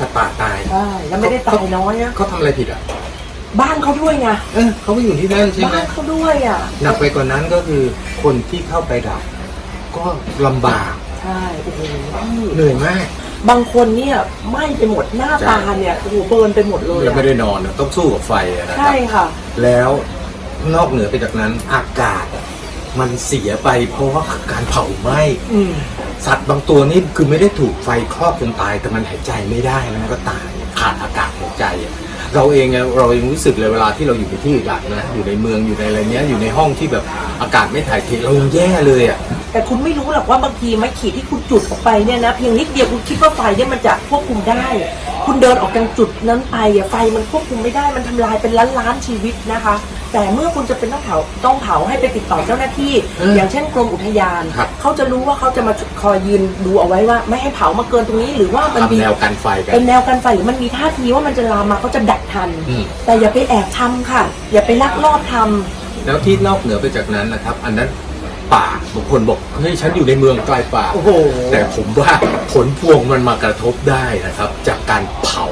สัตว์ป่าตายใช่แล้วไม่ได้ตายน้อยนะเขาทำอะไรผิดอะ บ้านเขาด้วยไงเออเขาไปอยู่ที่นั่นใช่ไหมบ้านเขาด้วยอะหนักไปกว่านั้นก็คือคนที่เข้าไปดับ ก็ลำบากใช่โอ้โหพี่เหนื่อยมากบางคนเนี่ยไหม้ไปหมดหน้าตาเนี่ยโอ้โหเบิร์นไปหมดเลยแล้วอะไม่ได้นอนอะต้องสู้กับไฟอะนะครัใช่ค่ะ แล้วนอกเหนือไปจากนั้นอากาศอะมันเสียไปเพราะว่าการเผาไหม้ อืม สัตว์บางตัวนี่คือไม่ได้ถูกไฟครอบจนตาย แต่มันหายใจไม่ได้แล้วมันก็ตายขาดอากาศหายใจ เราเองเราเองรู้สึกเลยเวลาที่เราอยู่ในที่อึดอัดนะอยู่ในเมืองอยู่ในอะไรเนี้ยอยู่ในห้องที่แบบอากาศไม่ถ่ายเทเรายังแย่เลยอะแต่คุณไม่รู้หรอกว่าบางทีไม้ขีดที่คุณจุดออกไปเนี่ยนะเพียงนิดเดียวคุณคิดว่าไฟเนี่ยมันจะควบคุมได้ คุณเดินออกจากจุดนั้นไปอะไฟมันควบคุมไม่ได้มันทำลายเป็นล้านล้านๆชีวิตนะคะ แต่เมื่อคุณจะเป็นต้องเผาต้องเผาให้ไปติดต่อเจ้าหน้าที่เออออย่างเช่นกรมอุทยาน ครับ เขาจะรู้ว่าเขาจะมาคอยยืนดูเอาไว้ว่าไม่ให้เผามาเกินตรงนี้ หรือว่ามันมีทำแนวกันไฟกัน เป็นแนวกันไฟหรือมันมีท่าทีว่ามันจะลามมาเขาจะดักทัน อืม แต่อย่าไปแอบทำค่ะ อย่าไปลักลอบทำ แล้วที่นอกเหนือไปจากนั้นนะครับ อันนั้นป่าบางคนบอกเฮ้ยฉันอยู่ในเมืองไกลป่า โอ้โห แต่ผมว่าผลพวงมันมากระทบได้นะครับ จากการเผา